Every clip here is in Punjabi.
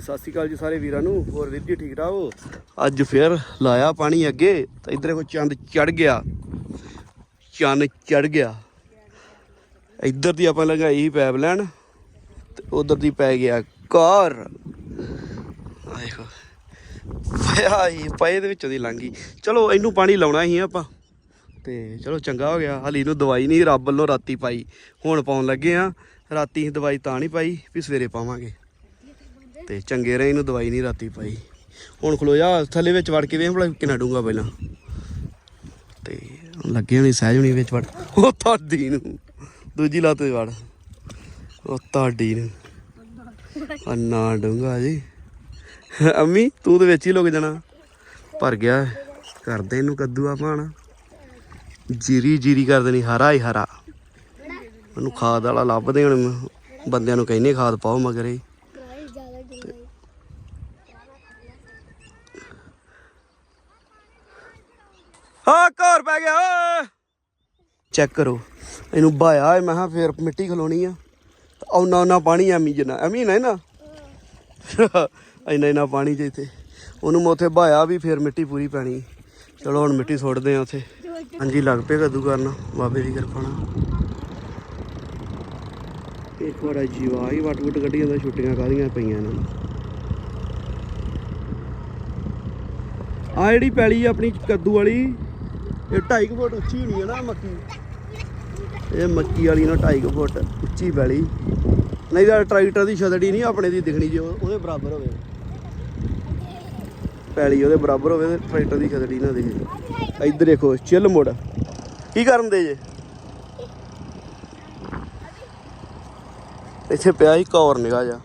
ਸਤਿ ਸ਼੍ਰੀ ਅਕਾਲ ਜੀ ਸਾਰੇ ਵੀਰਾਂ ਨੂੰ, ਹੋਰ ਵੀਰ ਜੀ ਠੀਕ ਠਾਕ ਹੋ? ਅੱਜ ਫਿਰ ਲਾਇਆ ਪਾਣੀ ਅੱਗੇ, ਤਾਂ ਇਧਰ ਕੋ ਚੰਦ ਚੜ ਗਿਆ। ਚੰਨ ਚੜ ਗਿਆ। ਇੱਧਰ ਦੀ ਆਪਾਂ ਲਗਾਈ ਸੀ ਪੈਪ ਲੈਣ ਤੇ ਉਧਰ ਦੀ ਪੈ ਗਿਆ ਕਾਰ ਆਇਓ ਪਿਆ ਹੀ ਦੇ ਵਿੱਚੋਂ ਦੀ ਲੰਘ ਗਈ। ਚਲੋ, ਇਹਨੂੰ ਪਾਣੀ ਲਾਉਣਾ ਹੀ ਆਪਾਂ। ਤੇ ਚਲੋ, ਚੰਗਾ ਹੋ ਗਿਆ। ਹਾਲੀ ਨੂੰ ਦਵਾਈ ਨਹੀਂ, ਰੱਬ ਵੱਲੋਂ ਰਾਤੀ ਪਾਈ। ਹੁਣ ਪਾਉਣ ਲੱਗੇ ਆ। ਰਾਤੀ ਦਵਾਈ ਤਾਂ ਨਹੀਂ ਪਾਈ, ਵੀ ਸਵੇਰੇ ਪਾਵਾਂਗੇ। ਤੇ ਚੰਗੇ ਰਹੇ, ਇਹਨੂੰ ਦਵਾਈ ਨਹੀਂ ਰਾਤੀ ਪਾਈ। ਹੁਣ ਖਲੋ ਜਾ, ਥੱਲੇ ਵਿੱਚ ਵੜ ਕੇ ਵੇਖ ਭਲਾ ਕਿੰਨਾ ਡੂੰਗਾ ਪਹਿਲਾਂ। ਤੇ ਲੱਗੇ ਹੋਣੀ ਸਹਿਜ ਹੋਣੀ ਵਿੱਚ ਵੜ। ਉਹ ਤੁਹਾਡੀ ਨੂੰ, ਦੂਜੀ ਲੱਤ ਤੇ ਵੜ। ਉਹ ਤੁਹਾਡੀ ਨੂੰ। ਅੰਨਾ ਡੂੰਗਾ ਜੀ। ਅੰਮੀ, ਤੂੰ ਤੇ ਵਿੱਚ ਹੀ ਲੁਕ ਜਾਣਾ। ਭਰ ਗਿਆ, ਕਰਦੇ ਇਹਨੂੰ ਕੱਦੂ ਆ ਪਾਣਾ ਜੀਰੀ ਜੀਰੀ ਕਰ ਦੇਣੀ, ਹਰਾ ਹੀ ਹਰਾ। ਉਹਨੂੰ ਖਾਦ ਵਾਲਾ ਲੱਭਦੇ ਹੁਣ, ਬੰਦਿਆਂ ਨੂੰ ਕਹਿੰਨੇ ਖਾਦ ਪਾਓ ਮਗਰੇ। ਹਾਂ, ਘਰ ਪੈ ਗਿਆ, ਓਏ। ਚੈੱਕ ਕਰੋ। ਇਹਨੂੰ ਬਾਇਆ ਮੈਂ ਕਿਹਾ ਫੇਰ ਮਿੱਟੀ ਖਲੋਣੀ ਆ। ਔਨਾ ਔਨਾ ਪਾਣੀ ਐਮੀ ਜਨਾ ਐਮੀ ਨਾ ਨਾ ਇੰਨਾ ਇੰਨਾ ਪਾਣੀ ਜੇ ਇੱਥੇ। ਉਹਨੂੰ ਮੈਂ ਉੱਥੇ ਬਾਇਆ ਵੀ ਫੇਰ ਮਿੱਟੀ ਪੂਰੀ ਪੈਣੀ। ਚਲੋ, ਹੁਣ ਮਿੱਟੀ ਸੁੱਟਦੇ ਆ ਉੱਥੇ। ਹਾਂਜੀ, ਲੱਗ ਪਏ ਕੱਦੂ ਕਰਨਾ। ਬਾਬੇ ਦੀ ਕਿਰਪਾ ਨਾਲ। ਇੱਕ ਵਾਰ ਜੀਵਾ ਹੀ ਵਟ ਵਟ ਕੱਢੀ ਜਾਂਦਾ, ਛੁੱਟੀਆਂ ਕਾਦੀਆਂ ਪਈਆਂ ਇਹਨਾਂ ਨੂੰ। ਆ ਜਿਹੜੀ ਪੈਲੀ ਆਪਣੀ ਕੱਦੂ ਵਾਲੀ ਇਹ 2.5 ਫੁੱਟ ਉੱਚੀ ਹੋਣੀ ਹੈ ਨਾ ਮੱਕੀ। ਇਹ ਮੱਕੀ ਵਾਲੀ ਨਾ 2.5 ਫੁੱਟ ਉੱਚੀ ਪੈਲੀ ਨਹੀਂ ਤਾਂ ਟਰੈਕਟਰ ਦੀ ਛਤੜੀ ਨਹੀਂ ਆਪਣੇ ਦੀ ਦਿਖਣੀ ਜੇ ਉਹਦੇ ਬਰਾਬਰ ਹੋਵੇ। ਪੈਲੀ ਉਹਦੇ ਬਰਾਬਰ ਹੋਵੇ ਤੇ ਟਰੈਕਟਰ ਦੀ ਛਤੜੀ ਨਾ ਦਿਖੇ। ਇੱਧਰ ਦੇਖੋ, ਚਿੱਲ ਮੋੜ ਕੀ ਕਰਨ ਦੇ ਜੇ? ਇੱਥੇ ਪਿਆ ਹੀ ਕੌਰ ਨਿਗਾ ਜਾ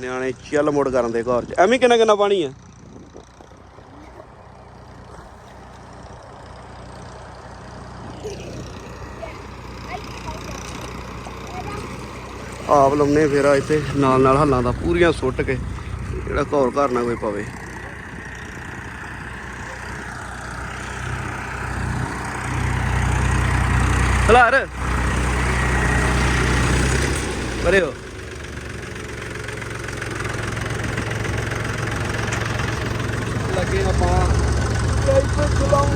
ਨਿਆਣੇ ਚਿੱਲ ਮੋੜ ਕਰਨ ਦੇ ਕੌਰ ਚ। ਐਵੇਂ ਕਿੰਨਾ ਕਿੰਨਾ ਪਾਣੀ ਆ? ਆਪ ਲਾਉਨੇ ਆ ਇੱਥੇ ਨਾਲ ਨਾਲ ਹੱਲਾਂ ਦਾ ਪੂਰੀਆਂ ਸੁੱਟ ਕੇ ਜਿਹੜਾ ਘੌਰ ਘਰ ਨਾ ਕੋਈ ਪਵੇ। ਹਲਾਰ ਬਰਿਓ ਲੱਗੇ ਆਪਾਂ। ਕੈਂਪ ਚਲਾਉਂ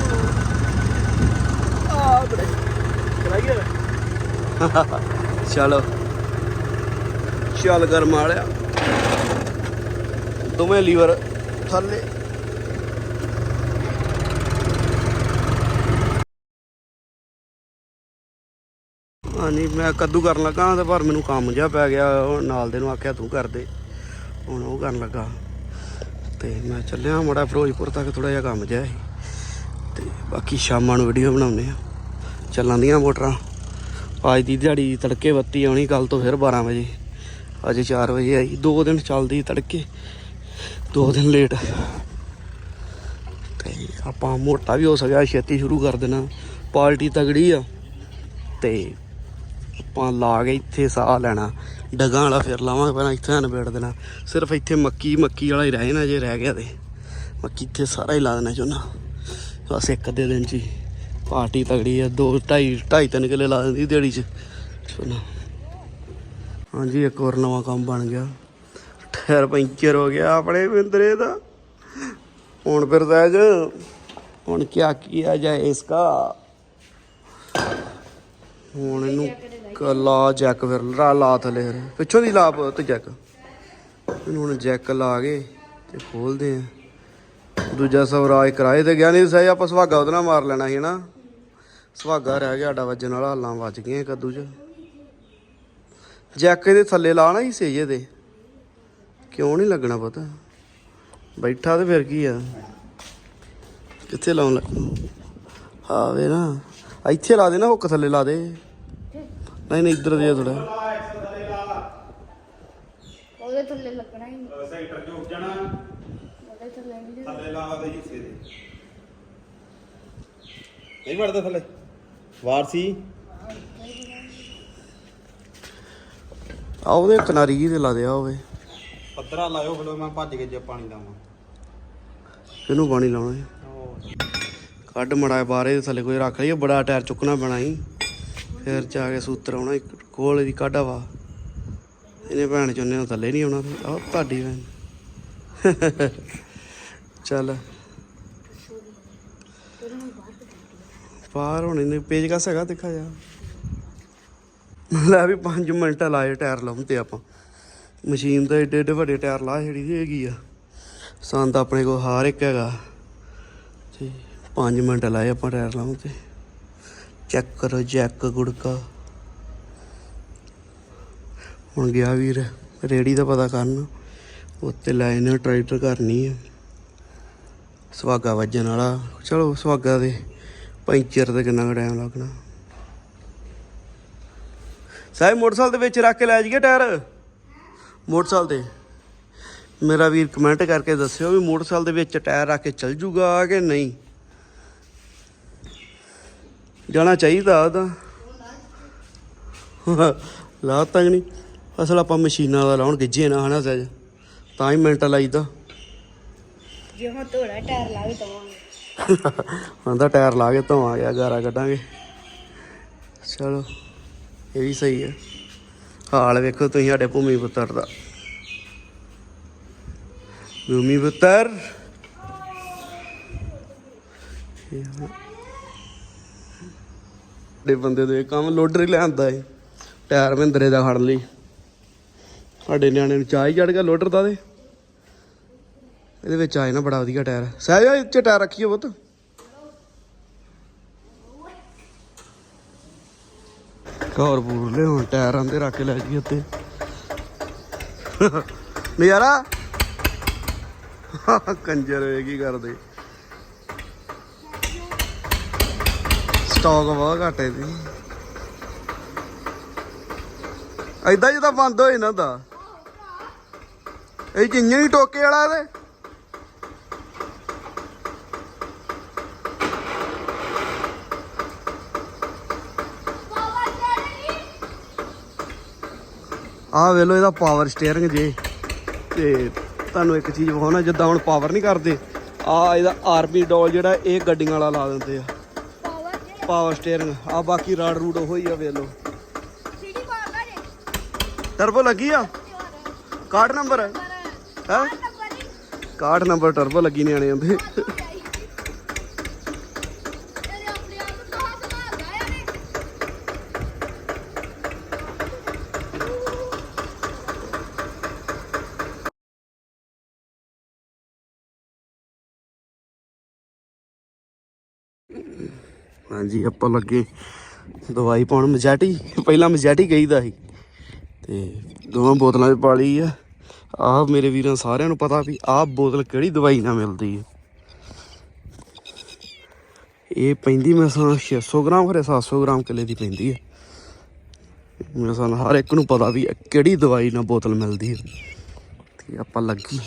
ਆ ਬਰੇ ਚਲਾਈਏ ਚਲੋ। ਚੱਲ ਕਰ ਮਾਰਿਆ ਦੋਵੇਂ ਲੀਵਰ ਥੱਲੇ। ਹਾਂਜੀ, ਮੈਂ ਕੱਦੂ ਕਰਨ ਲੱਗਾ ਤੇ ਪਰ ਮੈਨੂੰ ਕੰਮ ਜਿਹਾ ਪੈ ਗਿਆ। ਨਾਲ ਦੇ ਨੂੰ ਆਖਿਆ, ਤੂੰ ਕਰ ਦੇ। ਹੁਣ ਉਹ ਕਰਨ ਲੱਗਾ। ਤੇ ਮੈਂ ਚੱਲਿਆ ਮੜਾ ਫਿਰੋਜ਼ਪੁਰ ਤੱਕ ਥੋੜਾ ਜਿਹਾ ਕੰਮ ਜਿਹਾ ਸੀ। ਤੇ ਬਾਕੀ ਸ਼ਾਮਾਂ ਨੂੰ ਵੀਡੀਓ ਬਣਾਉਨੇ ਆ ਚੱਲਾਂ ਦੀਆਂ ਮੋਟਰਾਂ। ਅੱਜ ਦੀ ਦਿਹਾੜੀ ਤੜਕੇ ਬੱਤੀ ਆਉਣੀ ਕੱਲ ਤੋਂ ਫਿਰ 12 ਵਜੇ। ਅੱਜ 4 ਵਜੇ ਆਈ, ਦੋ ਦਿਨ ਚੱਲਦੀ ਤੜਕੇ, ਦੋ ਦਿਨ ਲੇਟ ਤੇ ਆਪਾਂ ਮੋਟਾ ਵੀ ਹੋ ਸਕਿਆ, ਛੇਤੀ ਸ਼ੁਰੂ ਕਰ ਦੇਣਾ। ਪਾਰਟੀ ਤਗੜੀ ਆ, ਤੇ ਆਪਾਂ ਲਾ ਕੇ ਇੱਥੇ ਸਾਹ ਲੈਣਾ। ਡਗਾਂ ਵਾਲਾ ਫਿਰ ਲਾਵਾਂਗੇ, ਪਹਿਲਾਂ ਇੱਥੇ ਨਿਬੇੜ ਦੇਣਾ। ਸਿਰਫ ਇੱਥੇ ਮੱਕੀ ਮੱਕੀ ਵਾਲਾ ਹੀ ਰਹਿ ਜਾਣਾ, ਜੇ ਰਹਿ ਗਿਆ ਤੇ। ਮੱਕੀ ਇੱਥੇ ਸਾਰਾ ਹੀ ਲਾ ਦੇਣਾ ਚੋਨਾ ਬਸ ਇੱਕ ਅੱਧੇ ਦਿਨ ਚ ਹੀ। ਪਾਰਟੀ ਤਗੜੀ ਆ, ਦੋ, ਢਾਈ ਢਾਈ, ਤਿੰਨ ਕਿੱਲੇ ਲਾ ਦਿੰਦੀ ਦਿਹਾੜੀ ਚ। ਚੋਨਾ ਹਾਂਜੀ, ਇੱਕ ਹੋਰ ਨਵਾਂ ਕੰਮ ਬਣ ਗਿਆ। ਟਾਇਰ ਪੈਂਚਰ ਹੋ ਗਿਆ ਆਪਣੇ ਮਿੰਦਰੇ ਦਾ। ਹੁਣ ਫਿਰ ਸਹਿਜ, ਹੁਣ ਕੀ ਕੀਆ ਜਾਏ ਇਸਕਾ। ਹੁਣ ਇਹਨੂੰ ਕ- ਲਾ ਜੈਕ ਫਿਰ, ਲਾ ਲਾ ਥਲੇ ਫਿਰ। ਪਿੱਛੋਂ ਦੀ ਲਾ ਤੇ ਜੈਕ ਇਹਨੂੰ ਹੁਣ ਜੈਕ ਲਾ ਕੇ ਤੇ ਖੋਲਦੇ ਆ। ਦੂਜਾ ਸਵਰਾਜ ਕਿਰਾਏ ਤੇ ਗਿਆ ਨਹੀਂ ਸਹੀ ਆਪਾਂ ਸੁਹਾਗਾ ਉਹਦੇ ਨਾਲ ਮਾਰ ਲੈਣਾ ਸੀ ਨਾ। ਸੁਹਾਗਾ ਰਹਿ ਗਿਆ ਸਾਡਾ ਵੱਜਣ ਵਾਲਾ, ਹਾਲਾਂ ਵੱਜ ਗਈਆਂ ਕੱਦੂ ਚ। ਜੈਕ ਇਹਦੇ ਥੱਲੇ ਲਾਣਾ ਹੀ ਸਹੀ ਇਹਦੇ। ਕਿਉਂ ਨਹੀਂ ਲੱਗਣਾ ਪਤਾ? ਬੈਠਾ ਤੇ ਫਿਰ ਕੀ ਆ? ਕਿੱਥੇ ਲਾਉਣ ਲੱਗ ਆਵੇ ਨਾ। ਇੱਥੇ ਲਾ ਦੇ ਨਾ ਹੁੱਕ ਥੱਲੇ ਲਾ ਦੇ। ਨਹੀਂ ਨਹੀਂ ਇੱਧਰ ਦੇ ਥੋੜਾ ਉਹਦੇ ਥੱਲੇ ਲੱਗਣਾ ਹੀ ਨਹੀਂ। ਸੈਕਟਰ ਝੁਕ ਜਾਣਾ। ਉਹਦੇ ਥੱਲੇ ਨਹੀਂ ਥੱਲੇ ਲਾਵਾ ਦੇ ਹਿੱਸੇ ਦੇ। ਨਹੀਂ ਵੜਦਾ ਥੱਲੇ। ਵਾਰ ਆ ਉਹਦੇ ਕਿਨਾਰੀ ਜਿਹੀ ਤੇ ਲਾ ਦੇ ਆ ਹੋਵੇ। ਪੱਧਰਾ ਲਾਇਓ ਫਿਰ ਮੈਂ ਭੱਜ ਕੇ ਜੇ ਪਾਣੀ ਲਾਵਾਂ। ਕਿਹਨੂੰ ਪਾਣੀ ਲਾਉਣਾ ਹੈ ਕੱਢ ਮੜਾ ਬਾਰੇ ਦੇ ਥੱਲੇ ਕੋਈ ਰੱਖ ਲਈ ਬੜਾ ਟਾਇਰ ਚੁੱਕਣਾ ਪੈਣਾ ਸੀ। ਫਿਰ ਜਾ ਕੇ ਸੂਤਰ ਆਉਣਾ ਇੱਕ ਕੋਲ ਦੀ ਕਾਢਾ ਵਾ ਇਹਨੇ ਭੈਣ ਚੋਨੇ ਨੂੰ ਥੱਲੇ ਨਹੀਂ ਆਉਣਾ। ਆ ਤੁਹਾਡੀ ਭੈਣ। ਚੱਲ। ਬਾਹਰ ਹੁਣ ਇਹਨੇ ਪੇਜ ਕਸ ਹੈਗਾ ਦੇਖਾ ਜਾ। ਲੈ ਵੀ 5 ਮਿੰਟ ਲਾਏ ਟਾਇਰ ਲਾਉਣ ਤੇ ਆਪਾਂ। ਮਸ਼ੀਨ ਦਾ ਏਡੇ ਏਡੇ ਵੱਡੇ ਟਾਇਰ ਲਾ ਛੜੀ ਦੀ ਹੈਗੀ ਆ। ਸੰਦ ਆਪਣੇ ਕੋਲ ਹਰ ਇੱਕ ਹੈਗਾ। ਤੇ 5 ਮਿੰਟ ਲਾਏ ਆਪਾਂ ਟਾਇਰ ਲਾਉਣ ਤੇ। ਚੈੱਕ ਕਰੋ, ਜੈਕ, ਗੁੜਕਾ। ਹੁਣ ਗਿਆ ਵੀਰ, ਰੇੜੀ ਦਾ ਪਤਾ ਕਰਨ। ਉੱਤੇ ਲਾਈਨ ਟਰੈਕਟਰ ਕਰਨੀ ਹੈ ਸੁਹਾਗਾ ਵੱਜਣ ਵਾਲਾ। ਚਲੋ ਸੁਹਾਗਾ ਦੇ। ਪੈਂਚਰ ਤੇ ਕਿੰਨਾ ਟਾਈਮ ਲੱਗਣਾ। ਸਾਹਿਬ ਮੋਟਰਸਾਈਕਲ ਦੇ ਵਿੱਚ ਰੱਖ ਕੇ ਲੈ ਜਾਈਏ ਟਾਇਰ? ਮੋਟਰਸਾਈਕਲ ਤੇ। ਮੇਰਾ ਵੀਰ ਕਮੈਂਟ ਕਰਕੇ ਦੱਸਿਓ ਵੀ ਮੋਟਰਸਾਈਕਲ ਦੇ ਵਿੱਚ ਟਾਇਰ ਰੱਖ ਕੇ ਚੱਲ ਜੂਗਾ ਕਿ ਨਹੀਂ। ਜਾਣਾ ਚਾਹੀਦਾ ਉਹਦਾ। ਲਾ ਤੱਕ ਨਹੀਂ? ਅਸਲ ਆਪਾਂ ਮਸ਼ੀਨਾਂ ਦਾ ਲਾਉਣ ਗਿੱਜੇ ਨਾ ਹਨਾ ਸਹਿਜ? ਤਾਂ ਹੀ ਮਿੰਟ ਲਾਈਦਾ। ਜੇ ਹੁਣ ਧੋੜਾ ਟਾਇਰ ਲਾ ਕੇ ਦਵਾਂਗੇ ਆਂਦਾ ਟਾਇਰ ਲਾ ਕੇ ਧੋਵਾਂ ਗਿਆ ਗਾਰਾ ਕੱਢਾਂਗੇ। ਚਲੋ। ਇਹ ਵੀ ਸਹੀ ਹੈ ਹਾਲ ਵੇਖੋ ਤੁਸੀਂ ਸਾਡੇ ਭੂਮੀ ਪੁੱਤਰ ਦਾ। ਭੂਮੀ ਪੁੱਤਰ। ਦੇ ਬੰਦੇ ਦੇ ਕੰਮ ਲੋਡਰ ਹੀ ਲਿਆਂਦਾ ਏ ਟਾਇਰ ਮਹਿੰਦਰੇ ਦਾ ਖੜਨ ਲਈ। ਸਾਡੇ ਨਿਆਣੇ ਨੂੰ ਚਾਹ ਹੀ ਚੜ ਗਿਆ ਲੋਡਰ ਦਾ ਦੇ। ਇਹਦੇ ਵਿੱਚ ਆਏ ਨਾ ਬੜਾ ਵਧੀਆ ਟਾਇਰ। ਸਹਿਜ ਇਹ ਚ ਟਾਇਰ ਰੱਖੀਏ ਪੁੱਤ। ਘਰ ਪੂਰ ਹੁਣ ਟਾਇਰਾਂ ਦੇ ਰੱਖ ਲੈ ਜੀ ਉੱਤੇ ਨਜ਼ਾਰਾ? ਕੰਜਰ ਵੇ, ਕੀ ਕਰਦੇ? ਸਟਾਕ ਬਹੁਤ ਘੱਟ ਹੈ ਦੀ ਐਦਾਂ ਜਿੱਦਾਂ ਬੰਦ ਹੋਏ ਨਾ ਦਾ ਇਹ ਜਿੰਨੇ ਹੀ ਟੋਕੇ ਵਾਲਾ ਇਹਦੇ। ਆਹ ਵੇਲੋ ਇਹਦਾ ਪਾਵਰ ਸਟੀਅਰਿੰਗ ਜੇ। ਤੇ ਤੁਹਾਨੂੰ ਇੱਕ ਚੀਜ਼ ਵਿਖਾਉਣਾ ਜਿੱਦਾਂ ਹੁਣ ਪਾਵਰ ਨਹੀਂ ਕਰਦੇ ਆ ਇਹਦਾ ਆਰਪੀ ਡੋਲ ਜਿਹੜਾ ਇਹ ਗੱਡੀਆਂ ਵਾਲਾ ਲਾ ਦਿੰਦੇ ਆ। ਪਾਵਰ ਸਟੀਅਰਿੰਗ ਆ ਬਾਕੀ ਰਾਡ ਰੂਡ ਉਹੋ ਹੀ ਆ ਮਾਰਦਾ ਜੇ? ਟਰਬੋ ਲੱਗੀ ਆ? Card number? ਹੈ। ਹੈ? ਕਾਰਡ ਨੰਬਰ ਟਰਬੋ ਲੱਗੀ ਨਿਆਣੇ ਆਂਦੇ ਤੇਰੇ ਆਪਣੇ ਆਪ ਨੂੰ ਕਹਾਂ ਸੰਭਾਲਦਾ ਇਹਨੇ ਹਾਂਜੀ, ਆਪਾਂ ਲੱਗੇ ਦਵਾਈ ਪਾਉਣ ਮਜੈਟੀ। ਪਹਿਲਾਂ ਮਜੈਟੀ ਗਈਦਾ ਸੀ। ਤੇ ਦੋਵਾਂ ਬੋਤਲਾਂ 'ਚ ਪਾ ਲਈ ਆ। ਆਹ ਮੇਰੇ ਵੀਰਾਂ ਸਾਰਿਆਂ ਨੂੰ ਪਤਾ ਵੀ ਆਹ ਬੋਤਲ ਕਿਹੜੀ ਦਵਾਈ ਨਾਲ ਮਿਲਦੀ ਹੈ ਇਹ ਪੈਂਦੀ ਮੇਰੇ ਸਾਂ 600 ਗ੍ਰਾਮ, ਖਰੇ 700 ਗ੍ਰਾਮ ਕਿਲੇ ਦੀ ਪੈਂਦੀ ਹੈ ਮੇਰੇ ਸਾਂ ਹਰ ਇੱਕ ਨੂੰ ਪਤਾ ਵੀ ਕਿਹੜੀ ਦਵਾਈ ਨਾਲ ਬੋਤਲ ਮਿਲਦੀ ਹੈ ਤੇ ਆਪਾਂ ਲੱਗੀ।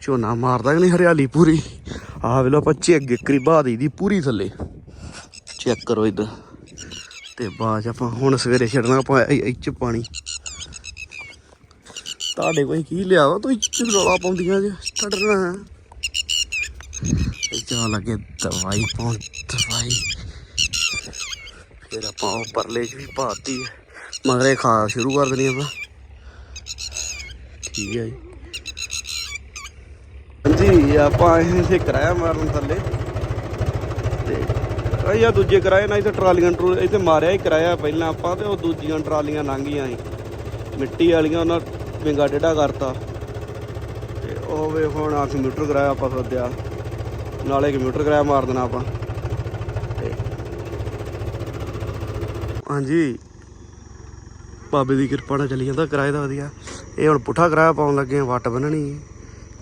ਝੋਨਾ ਮਾਰਦਾ ਕਿ ਨਹੀਂ ਹਰਿਆਲੀ ਪੂਰੀ। ਆਹ ਵੇਲੋ ਆਪਾਂ ਝੱਗ ਕਰੀਬਾ ਦੀ ਦੀ ਪੂਰੀ ਥੱਲੇ। ਚੈੱਕ ਕਰੋ ਇਧਰ। ਤੇ ਬਾਅਦ 'ਚ ਆਪਾਂ ਹੁਣ ਸਵੇਰੇ ਛੱਡਣਾ ਆਪਾਂ ਇਹ 'ਚ ਪਾਣੀ। ਤੁਹਾਡੇ ਕੋਈ ਕੀ ਲਿਆ ਵਾ? ਤੁਸੀਂ ਚ ਪਾਉਂਦੀਆਂ ਜੇ, ਛੱਡਣਾ ਜਾ ਲੱਗੇ ਦਵਾਈ ਪਾਉਣ, ਦਵਾਈ। ਫਿਰ ਆਪਾਂ ਉਹ ਪਰਲੇ 'ਚ ਵੀ ਪਾਤੀ ਹੈ। ਮਗਰੇ ਖਾ ਸ਼ੁਰੂ ਕਰ ਦੇਣੀ ਆਪਾਂ। ਠੀਕ ਹੈ ਜੀ। ਹਾਂਜੀ, ਆਪਾਂ ਇੱਥੇ ਕਿਰਾਇਆ ਮਾਰਨ ਥੱਲੇ। ਤੇ ਇਹ ਦੂਜੇ ਕਿਰਾਏ ਨਾਲ ਇੱਥੇ ਟਰਾਲੀਆਂ ਟਰੂ ਇੱਥੇ ਮਾਰਿਆ ਹੀ ਕਿਰਾਇਆ ਪਹਿਲਾਂ ਆਪਾਂ ਤੇ ਉਹ ਦੂਜੀਆਂ ਟਰਾਲੀਆਂ ਲੰਘੀਆਂ ਸੀ ਮਿੱਟੀ ਵਾਲੀਆਂ ਉਹਨਾਂ ਵਿੰਗਾ ਟੇਢਾ ਕਰਤਾ। ਤੇ ਉਹ ਵੇ ਹੁਣ ਆ ਕੰਪਿਊਟਰ ਕਿਰਾਇਆ ਆਪਾਂ ਸੱਦਿਆ। ਨਾਲੇ ਕੰਪਿਊਟਰ ਕਿਰਾਇਆ ਮਾਰ ਦੇਣਾ ਆਪਾਂ। ਤੇ ਹਾਂਜੀ। ਬਾਬੇ ਦੀ ਕਿਰਪਾ ਨਾਲ ਚੱਲੀ ਜਾਂਦਾ, ਕਿਰਾਏ ਦਾ ਵਧੀਆ। ਇਹ ਹੁਣ ਪੁੱਠਾ ਕਿਰਾਇਆ ਪਾਉਣ ਲੱਗੇ ਆ, ਵੱਟ ਬੰਨਣੀ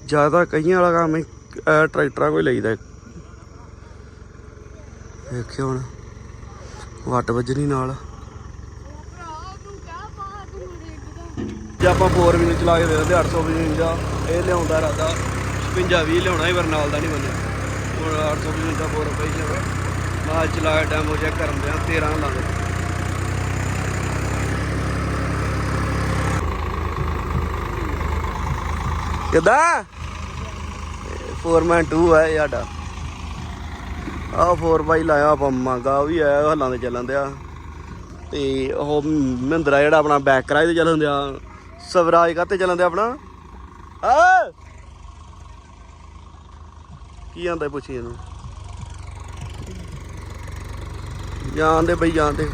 ਜ਼ਿਆਦਾ ਕਈਆਂ ਵਾਲਾ ਕੰਮ ਇਹ ਟਰੈਕਟਰਾਂ ਕੋਈ ਲਈਦਾ। ਵੇਖਿਓ ਹੁਣ। ਵੱਟ ਵੱਜਣੀ ਨਾਲ। ਜੇ ਆਪਾਂ 4 ਵੀਲ ਚਲਾ ਕੇ ਵੇਖਦੇ 855 ਇਹ ਲਿਆਉਂਦਾ ਰਾਦਾ। 56 20 ਲਿਆਉਣਾ ਹੀ ਵਰਨਾਲ ਦਾ ਨਹੀਂ ਬੰਨਿਆ। ਹੁਣ 855 ਦਾ 4 ਪਈ ਜਾਵੇ ਮੈਂ ਚਲਾ ਕੇ ਡੈਮੋ ਚੈੱਕ ਕਰਨ ਦਿਆਂ 13 ਲਾਂਗੇ ਕਿਦਾਂ? ਫੋਰਮੈਨ 2 ਹੈ ਸਾਡਾ। ਆਹੋ ਫੋਰ ਬਾਈ ਲਾਇਆ ਆਪਾਂ, ਮੰਗਾ ਵੀ ਆਇਆ ਹੱਲਾਂ ਦੇ ਚੱਲਣ ਦਿਆ। ਤੇ ਉਹ ਮਹਿੰਦਰਾ ਜਿਹੜਾ ਆਪਣਾ ਬੈਕ ਕਰਾਏ ਤੇ ਚੱਲਣ ਦਿਆ। ਸਵਰਾਜ ਕਾਤੇ ਚੱਲਣ ਦਿਆ ਆਪਣਾ? ਆ! ਕੀ ਆਂਦਾ ਪੁੱਛੀ ਇਹਨੂੰ? ਜਾਣਦੇ ਬਈ, ਜਾਣਦੇ।